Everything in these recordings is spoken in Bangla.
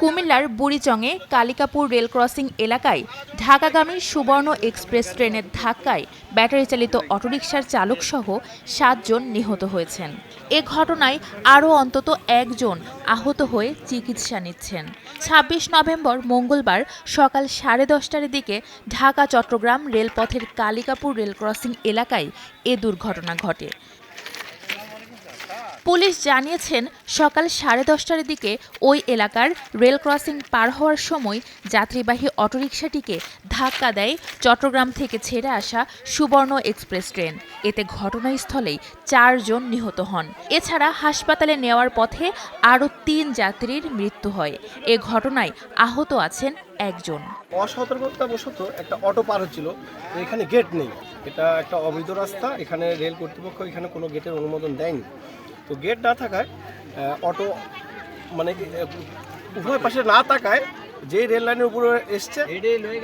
কুমিল্লার বুড়িচংয়ে কালিকাপুর রেল ক্রসিং এলাকায় ঢাকাগামী সুবর্ণ এক্সপ্রেস ট্রেনের ধাক্কায় ব্যাটারি চালিত অটোরিকশার চালক সহ সাতজন নিহত হয়েছেন। এ ঘটনায় আরও অন্তত একজন আহত হয়ে চিকিৎসা নিচ্ছেন। ছাব্বিশ নভেম্বর মঙ্গলবার সকাল সাড়ে দশটার দিকে ঢাকা চট্টগ্রাম রেলপথের কালিকাপুর রেল ক্রসিং এলাকায় এ দুর্ঘটনা ঘটে। পুলিশ জানিয়েছেন, সকাল সাড়ে দশটার দিকে ওই এলাকার রেল ক্রসিং পার হওয়ার সময় যাত্রীবাহী অটোরিকশাটিকে ধাক্কা দেয় চট্টগ্রাম থেকে ছেড়ে আসা সুবর্ণ এক্সপ্রেস ট্রেন। এতে ঘটনাস্থলেই চারজন নিহত হন। এছাড়া হাসপাতালে নেওয়ার পথে আরও তিন যাত্রীর মৃত্যু হয়। এ ঘটনায় আহত আছেন একজন। অসতর্কতাবশত একটা অটো পার হচ্ছিল। এখানে গেট নেই। এটা একটা অবৈধ রাস্তা। এখানে রেল কর্তৃপক্ষ এখানে কোনো গেটের অনুমোদন দেয়নি। তো গেট না থাকায় অটো মানে উভয় পাশে না থাকায় যে রেল লাইনের উপরে এসছে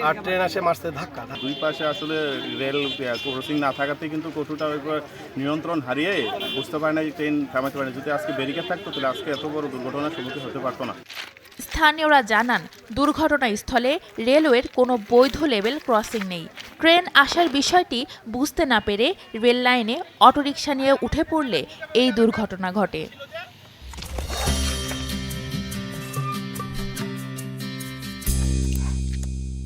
আর ট্রেন আসে মাসতে ধাক্কা দুই পাশে আসলে রেল ক্রসিং না থাকাতে কিন্তু কঠুটা নিয়ন্ত্রণ হারিয়ে বুঝতে পারে না যে ট্রেন থামাতে পারে না। যদি আজকে ব্যারিকেড থাকতো তাহলে আজকে এত বড় দুর্ঘটনার সম্মুখীন হতে পারতো না। স্থানীয়রা জানান, দুর্ঘটনাস্থলে রেলওয়ের কোনো বৈধ লেভেল ক্রসিং নেই। ট্রেন আসার বিষয়টি বুঝতে না পেরে রেল লাইনে অটোরিকশা নিয়ে উঠে পড়লে এই দুর্ঘটনা ঘটে।